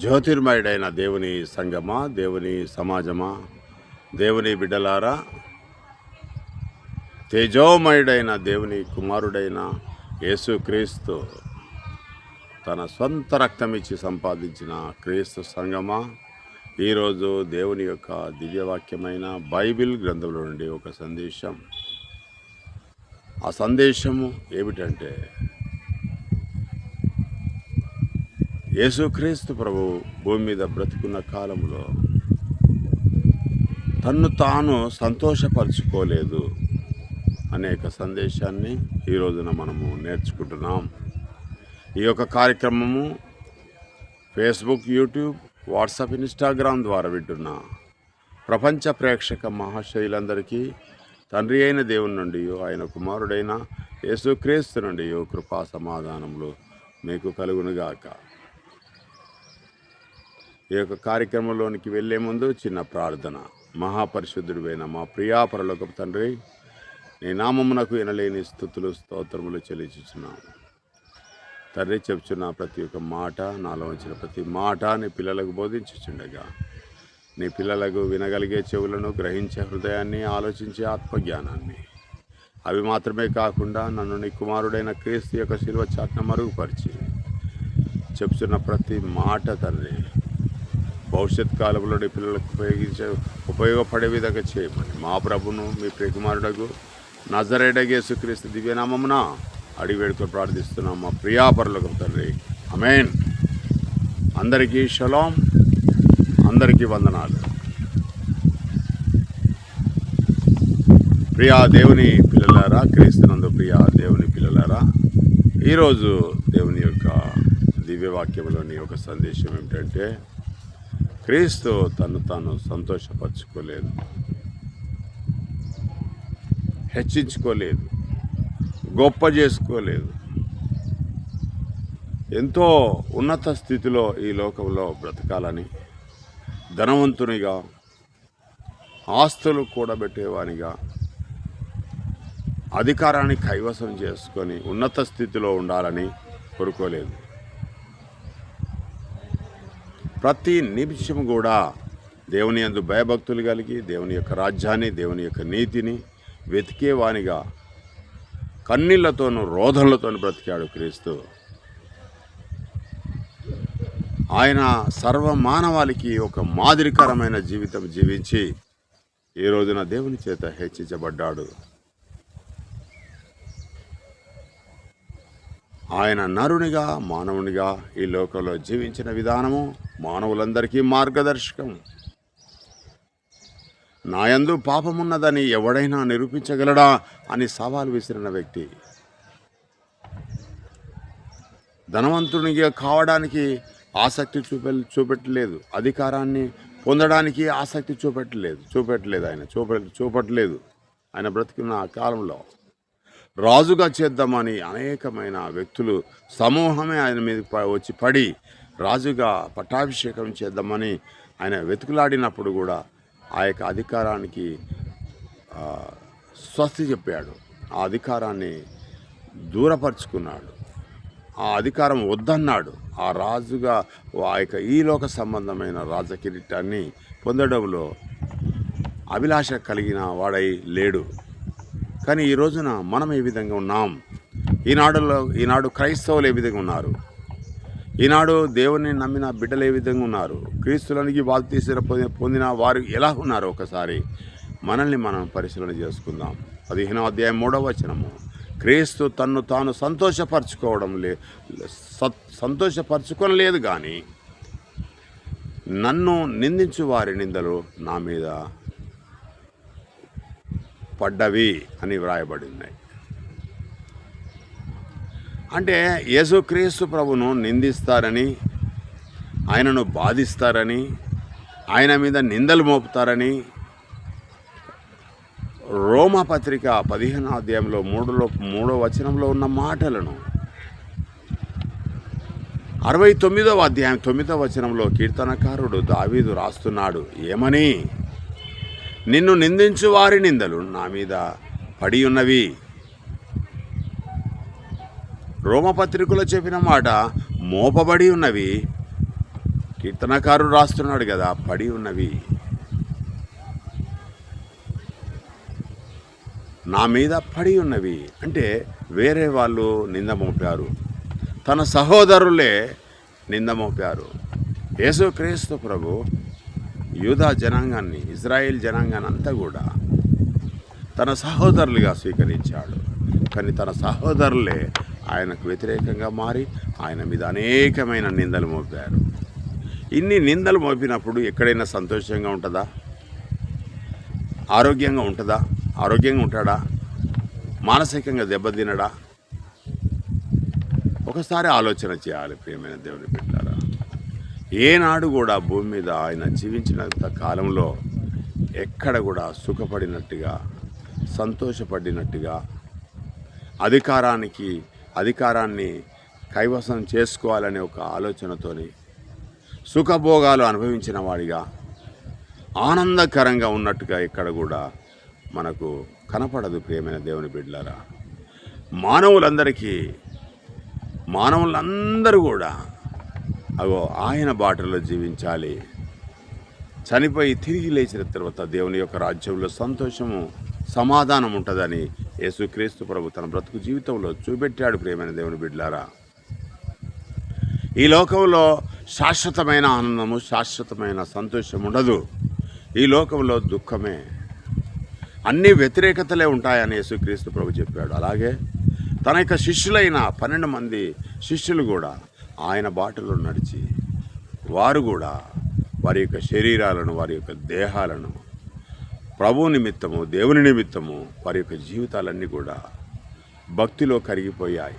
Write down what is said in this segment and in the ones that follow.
జ్యోతిర్మయుడైన దేవుని సంగమా దేవుని సమాజమా? దేవుని బిడ్డలారా తేజోమయుడైన దేవుని కుమారుడైన యేసుక్రీస్తు తన సొంత రక్తం ఇచ్చి సంపాదించిన క్రీస్తు సంగమా. ఈరోజు దేవుని యొక్క దివ్యవాక్యమైన బైబిల్ గ్రంథంలో నుండి ఒక సందేశం. ఆ సందేశము ఏమిటంటే యేసుక్రీస్తు ప్రభు భూమి మీద బ్రతుకున్న కాలంలో తన్ను తాను సంతోషపరచుకోలేదు అనేక సందేశాన్ని ఈ రోజున మనము నేర్చుకుంటున్నాం. ఈ యొక్క కార్యక్రమము ఫేస్బుక్ యూట్యూబ్ వాట్సాప్ ఇన్స్టాగ్రామ్ ద్వారా వింటున్న ప్రపంచ ప్రేక్షక మహాశైలందరికీ తండ్రి అయిన దేవుని నుండి ఆయన కుమారుడైన యేసుక్రీస్తు నుండి కృపా సమాధానములు మీకు కలుగునుగాక. ఈ యొక్క కార్యక్రమంలోనికి వెళ్ళే ముందు చిన్న ప్రార్థన. మహాపరిశుద్ధుడివైన మా ప్రియాపరలోక తండ్రి నీ నామమునకు వినలేని స్థుతులు స్తోత్రములు చెల్లించుచున్నాము తండ్రి చెప్తున్న ప్రతి ఒక్క మాట నాలో వచ్చిన ప్రతి మాట నీ పిల్లలకు బోధించుచుండగా. నీ పిల్లలకు వినగలిగే చెవులను గ్రహించే హృదయాన్ని ఆలోచించే ఆత్మజ్ఞానాన్ని. అవి మాత్రమే కాకుండా నన్ను నీ కుమారుడైన క్రీస్తు యొక్క శిల్వ చాట్న మరుగుపరిచి చెప్తున్న ప్రతి మాట తండ్రి భవిష్యత్ కాలంలో పిల్లలకు ఉపయోగించే ఉపయోగపడే విధంగా చేయమని. మా ప్రభును మీ ప్రియకుమారుడకు నజరేడగేసుక్రీస్తు దివ్యనామమున అడిగి వేడుకొని ప్రార్థిస్తున్నాం. మా ప్రియాపరులకు తండ్రి. అమేన్ అందరికీ షలోం. అందరికీ వందనాలు. ప్రియా దేవుని పిల్లలారా క్రీస్తునందు ప్రియా దేవుని పిల్లలారా ఈరోజు దేవుని యొక్క దివ్యవాక్యంలోని ఒక సందేశం ఏమిటంటే క్రీస్తు తను తాను సంతోషపరచుకోలేదు. హెచ్చించుకోలేదు. గొప్ప చేసుకోలేదు. ఎంతో ఉన్నత స్థితిలో ఈ లోకంలో బ్రతకాలని ధనవంతునిగా ఆస్తులు కూడబెట్టేవానిగా అధికారాన్ని కైవసం చేసుకొని ఉన్నత స్థితిలో ఉండాలని కోరుకోలేదు. ప్రతి నిమిషం కూడా దేవుని యందు భయభక్తులు కలిగి దేవుని యొక్క రాజ్యాన్ని దేవుని యొక్క నీతిని వెతికేవానిగా కన్నీళ్ళతోనూ రోధనలతోనూ బ్రతికాడు క్రీస్తు. ఆయన సర్వ మానవాళికి ఒక మాదిరికరమైన జీవితం జీవించి ఈ రోజున దేవుని చేత హెచ్చించబడ్డాడు. ఆయన నరునిగా మానవునిగా ఈ లోకంలో జీవించిన విధానము మానవులందరికీ మార్గదర్శకం. నాయందు పాపమున్నదని ఎవడైనా నిరూపించగలడా అని సవాల్ విసిరిన వ్యక్తి. ధనవంతునిగా కావడానికి ఆసక్తి చూపె చూపెట్టలేదు. అధికారాన్ని పొందడానికి ఆసక్తి చూపెట్టలేదు. చూపెట్టలేదు ఆయన. చూపె చూపట్లేదు. ఆయన బ్రతికున్న ఆ కాలంలో. రాజుగా చేద్దామని అనేకమైన వ్యక్తులు సమూహమే ఆయన మీద వచ్చి పడి రాజుగా పట్టాభిషేకం చేద్దామని ఆయన వెతుకులాడినప్పుడు కూడా ఆ యొక్క అధికారానికి స్వస్తి చెప్పాడు. ఆ అధికారాన్ని దూరపరుచుకున్నాడు. ఆ అధికారం వద్దన్నాడు. ఆ రాజుగా ఆ యొక్క ఈలోక సంబంధమైన రాజకిరీటాన్ని పొందడంలో అభిలాష కలిగిన వాడై లేడు. కానీ ఈ రోజున మనం ఏ విధంగా ఉన్నాం? ఈనాడులో ఈనాడు క్రైస్తవులు ఏ విధంగా ఉన్నారు? ఈనాడు దేవుని నమ్మిన బిడ్డలు ఏ విధంగా ఉన్నారు? క్రీస్తులనికి వాళ్ళు తీసిన పొందిన వారు ఎలా ఉన్నారు ఒకసారి? మనల్ని మనం పరిశీలన చేసుకుందాం. పదిహేనో అధ్యాయం మూడవ వచనము. క్రీస్తు తన్ను తాను సంతోషపరచుకోవడం లే సత్ సంతోషపరచుకోలేదు కానీ నన్ను నిందించు వారి నిందలు నా మీద పడ్డవి అని వ్రాయబడినాయి అంటే యేసుక్రీస్తు ప్రభును నిందిస్తారని ఆయనను బాధిస్తారని ఆయన మీద నిందలు మోపుతారని రోమపత్రిక పదిహేను అధ్యాయంలో మూడులో మూడో వచనంలో ఉన్న మాటలను అరవై తొమ్మిదవ అధ్యాయం తొమ్మిదవ వచనంలో కీర్తనకారుడు దావీదు రాస్తున్నాడు ఏమని? నిన్ను నిందించు వారి నిందలు నా మీద పడి ఉన్నవి. రోమపత్రికలో చెప్పిన మాట మోపబడి ఉన్నవి. కీర్తనకారుడు రాస్తున్నాడు కదా పడి ఉన్నవి. నా మీద పడి ఉన్నవి అంటే వేరే వాళ్ళు నింద మోపారు. తన సహోదరులే నింద మోపారు. యేసుక్రీస్తు ప్రభు యూదా జనాంగాన్ని ఇజ్రాయెల్ జనాంగాన్ని అంతా కూడా తన సహోదరులుగా స్వీకరించాడు. కానీ తన సహోదరులే ఆయనకు వ్యతిరేకంగా మారి ఆయన మీద అనేకమైన నిందలు మోపారు. ఇన్ని నిందలు మోపినప్పుడు ఎక్కడైనా సంతోషంగా ఉంటుందా? ఆరోగ్యంగా ఉంటుందా? ఆరోగ్యంగా ఉంటాడా? మానసికంగా దెబ్బతినడా? ఒకసారి ఆలోచన చేయాలి ప్రియమైన దేవుని పెట్టారా ఏనాడు కూడా భూమి మీద ఆయన జీవించినంత కాలంలో ఎక్కడ కూడా సుఖపడినట్టుగా సంతోషపడినట్టుగా అధికారానికి అధికారాన్ని కైవసం చేసుకోవాలనే ఒక ఆలోచనతోని సుఖభోగాలు అనుభవించిన వాడిగా ఆనందకరంగా ఉన్నట్టుగా ఇక్కడ కూడా మనకు కనపడదు ప్రియమైన దేవుని బిడ్డలారా. మానవులందరికీ మానవులందరూ కూడా అగో ఆయన బాటలో జీవించాలి. చనిపోయి తిరిగి లేచిన తర్వాత దేవుని యొక్క రాజ్యంలో సంతోషము సమాధానం ఉంటుందని యేసుక్రీస్తు ప్రభు తన బ్రతుకు జీవితంలో చూపెట్టాడు ప్రియమైన దేవుని బిడ్డలారా ఈ లోకంలో శాశ్వతమైన ఆనందము శాశ్వతమైన సంతోషం ఉండదు. ఈ లోకంలో దుఃఖమే. అన్ని వ్యతిరేకతలే ఉంటాయని యేసుక్రీస్తు ప్రభు చెప్పాడు. అలాగే తన యొక్క శిష్యులైన పన్నెండు మంది శిష్యులు కూడా ఆయన బాటలో నడిచి వారు కూడా వారి యొక్క శరీరాలను వారి యొక్క దేహాలను ప్రభు నిమిత్తము దేవుని నిమిత్తము వారి యొక్క జీవితాలన్నీ కూడా భక్తిలో కరిగిపోయాయి.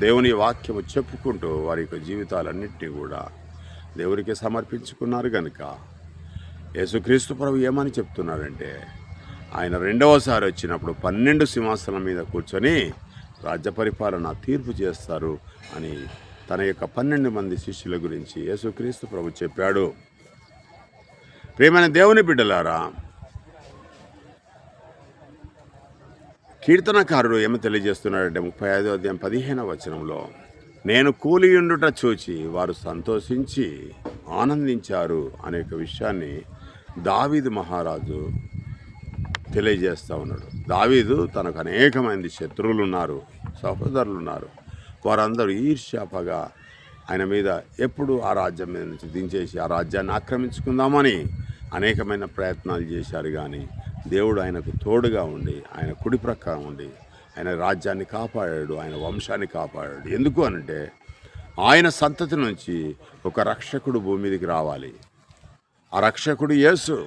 దేవుని వాక్యము చెప్పుకుంటూ వారి యొక్క జీవితాలన్నింటినీ కూడా దేవునికి సమర్పించుకున్నారు కనుక యేసుక్రీస్తు ప్రభు ఏమని చెప్తున్నారంటే ఆయన రెండవసారి వచ్చినప్పుడు పన్నెండు సింహాసనం మీద కూర్చొని రాజ్య పరిపాలన తీర్పు చేస్తారు అని తన యొక్క పన్నెండు మంది శిష్యుల గురించి యేసుక్రీస్తు ప్రభు చెప్పాడు. ప్రేమైన దేవుని బిడ్డలారా కీర్తనకారుడు ఏమి తెలియజేస్తున్నాడంటే ముప్పై ఐదో అధ్యాయం పదిహేనవ వచనంలో నేను కూలియుండుట చూచి వారు సంతోషించి ఆనందించారు అనే ఒక విషయాన్ని దావీదు మహారాజు తెలియజేస్తూ ఉన్నాడు. దావీదు తనకు అనేకమంది శత్రువులు ఉన్నారు సహోదరులు ఉన్నారు వారందరూ ఈర్ష్యాపగా ఆయన మీద ఎప్పుడు ఆ రాజ్యం మీద నుంచి దించేసి ఆ రాజ్యాన్ని ఆక్రమించుకుందామని అనేకమైన ప్రయత్నాలు చేశారు కానీ దేవుడు ఆయనకు తోడుగా ఉండి ఆయన కుడి ప్రక్క ఉండి ఆయన రాజ్యాన్ని కాపాడాడు ఆయన వంశాన్ని కాపాడాడు. ఎందుకు అనంటే ఆయన సంతతి నుంచి ఒక రక్షకుడు భూమి మీదకి రావాలి. ఆ రక్షకుడు యేసు.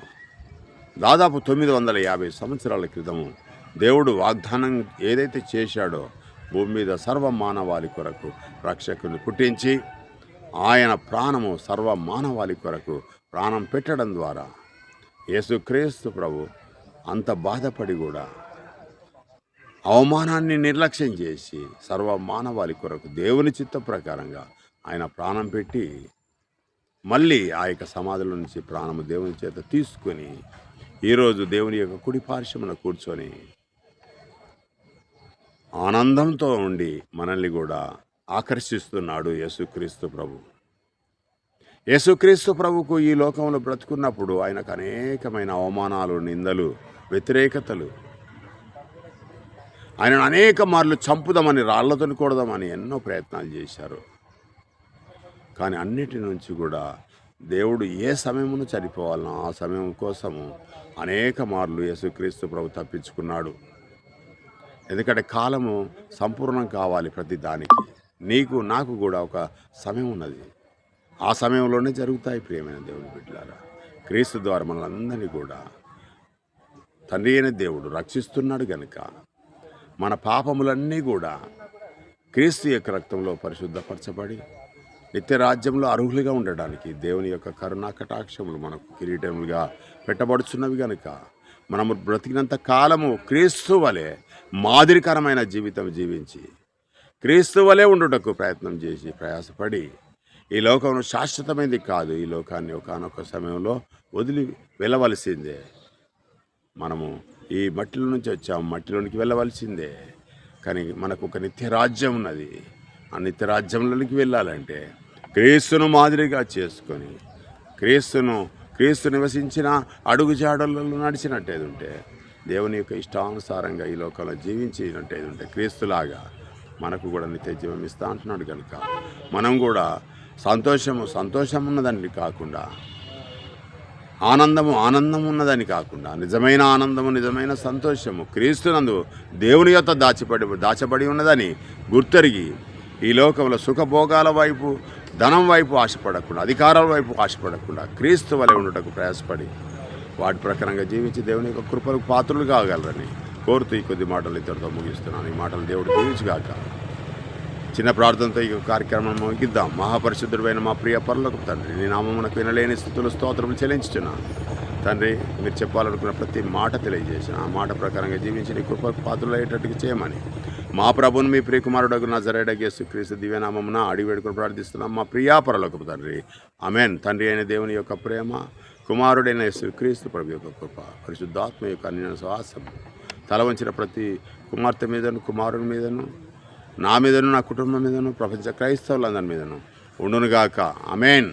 దాదాపు తొమ్మిది వందల యాభై సంవత్సరాల క్రితము దేవుడు వాగ్దానం ఏదైతే చేశాడో భూమి మీద సర్వ మానవాళి కొరకు రక్షకుని పుట్టించి ఆయన ప్రాణము సర్వ మానవాళి కొరకు ప్రాణం పెట్టడం ద్వారా యేసుక్రీస్తు ప్రభు అంత బాధపడి కూడా అవమానాన్ని నిర్లక్ష్యం చేసి సర్వ మానవాళి కొరకు దేవుని చిత్త ప్రకారంగా ఆయన ప్రాణం పెట్టి మళ్ళీ ఆ యొక్క సమాధిలో నుంచి ప్రాణము దేవుని చేత తీసుకొని ఈరోజు దేవుని యొక్క కుడి పార్శ్వమున కూర్చొని ఆనందంతో ఉండి మనల్ని కూడా ఆకర్షిస్తున్నాడు యేసుక్రీస్తు ప్రభు. యేసుక్రీస్తు ప్రభుకు ఈ లోకంలో బ్రతుకున్నప్పుడు ఆయనకు అనేకమైన అవమానాలు నిందలు వ్యతిరేకతలు. ఆయనను అనేక మార్లు చంపుదామని రాళ్ళతో కొడదామని ఎన్నో ప్రయత్నాలు చేశారు. కానీ అన్నిటి నుంచి కూడా దేవుడు ఏ సమయమును చనిపోవాలనో ఆ సమయం కోసము అనేక మార్లు యేసుక్రీస్తు ప్రభు తప్పించుకున్నాడు. ఎందుకంటే కాలము సంపూర్ణం కావాలి ప్రతి దానికి. నీకు నాకు కూడా ఒక సమయం ఉన్నది. ఆ సమయంలోనే జరుగుతాయి ప్రియమైన దేవుని బిడ్డలారా. క్రీస్తు ద్వారా మనల్ని కూడా తండ్రి అయిన దేవుడు రక్షిస్తున్నాడు గనుక మన పాపములన్నీ కూడా క్రీస్తు యొక్క రక్తంలో పరిశుద్ధపరచబడి నిత్యరాజ్యంలో అర్హులుగా ఉండడానికి దేవుని యొక్క కరుణా కటాక్షములు మనకు కిరీటములుగా పెట్టబడుచున్నవి గనుక మనము బ్రతికినంత కాలము క్రీస్తు వలె మాదిరికరమైన జీవితం జీవించి క్రీస్తు వలె ఉండుటకు ప్రయత్నం చేసి ప్రయాసపడి ఈ లోకం శాశ్వతమైనది కాదు. ఈ లోకాన్ని ఒకనొక సమయంలో వదిలి వెళ్ళవలసిందే. మనము ఈ మట్టిలో నుంచి వచ్చాము. మట్టిలోనికి వెళ్ళవలసిందే. కానీ మనకు ఒక నిత్య రాజ్యం ఉన్నది. ఆ నిత్య రాజ్యంలోనికి వెళ్ళాలంటే క్రీస్తును మాదిరిగా చేసుకొని క్రీస్తును క్రీస్తు నివసించిన అడుగుజాడలలో నడిచినట్టేది ఉంటే దేవుని యొక్క ఇష్టానుసారంగా ఈ లోకంలో జీవించినట్టేది ఉంటే క్రీస్తులాగా మనకు కూడా నిత్య జీవం ఇస్తా అంటున్నాడు కనుక. మనం కూడా సంతోషము సంతోషం ఉన్నదాన్ని కాకుండా ఆనందము ఆనందం ఉన్నదని కాకుండా నిజమైన ఆనందము నిజమైన సంతోషము క్రీస్తునందు దేవుని యొక్క దాచిపడి దాచబడి ఉన్నదని గుర్తెరిగి ఈ లోకంలో సుఖభోగాల వైపు ధనం వైపు ఆశపడకుండా అధికారాల వైపు ఆశపడకుండా క్రీస్తు వలె ఉండటకు ప్రయాసపడి వాటి ప్రకారంగా జీవించి దేవుని యొక్క కృపలకు పాత్రలు కాగలరని కోరుతూ ఈ కొద్ది మాటలు ఇద్దరితో ముగిస్తున్నాను. ఈ మాటలు దేవుడు దీవించుగాక. చిన్న ప్రార్థనతో ఈ కార్యక్రమం ముగిద్దాం. మహాపరిశుద్ధుడైన మా ప్రియ పరులకు తండ్రి నీ నామమునకు వినలేని స్థితులు స్తోత్రములు చెల్లించుతున్నాను తండ్రి మీరు చెప్పాలనుకున్న ప్రతి మాట తెలియజేసిన ఆ మాట ప్రకారంగా జీవించి నీ కృపకు పాత్రలయ్యేటట్టుగా చేయమని. మా ప్రభుని మీ ప్రియకుమారుడకు నా జరేడగేసు క్రీస్తు దివ్యనామమున అడిగి వేడుకుని ప్రార్థిస్తున్నాం. మా ప్రియాపరలకు తండ్రి అమెన్ తండ్రి అయిన దేవుని యొక్క ప్రేమ కుమారుడైన యేసు క్రీస్తు ప్రభు యొక్క కృప పరిశుద్ధాత్మ యొక్క అన్య శ్వాసం తల వంచిన ప్రతి కుమార్తె మీదను కుమారుని మీదను నా మీదను నా కుటుంబం మీదను ప్రపంచ క్రైస్తవులందరి మీదను ఉండునుగాక. అమేన్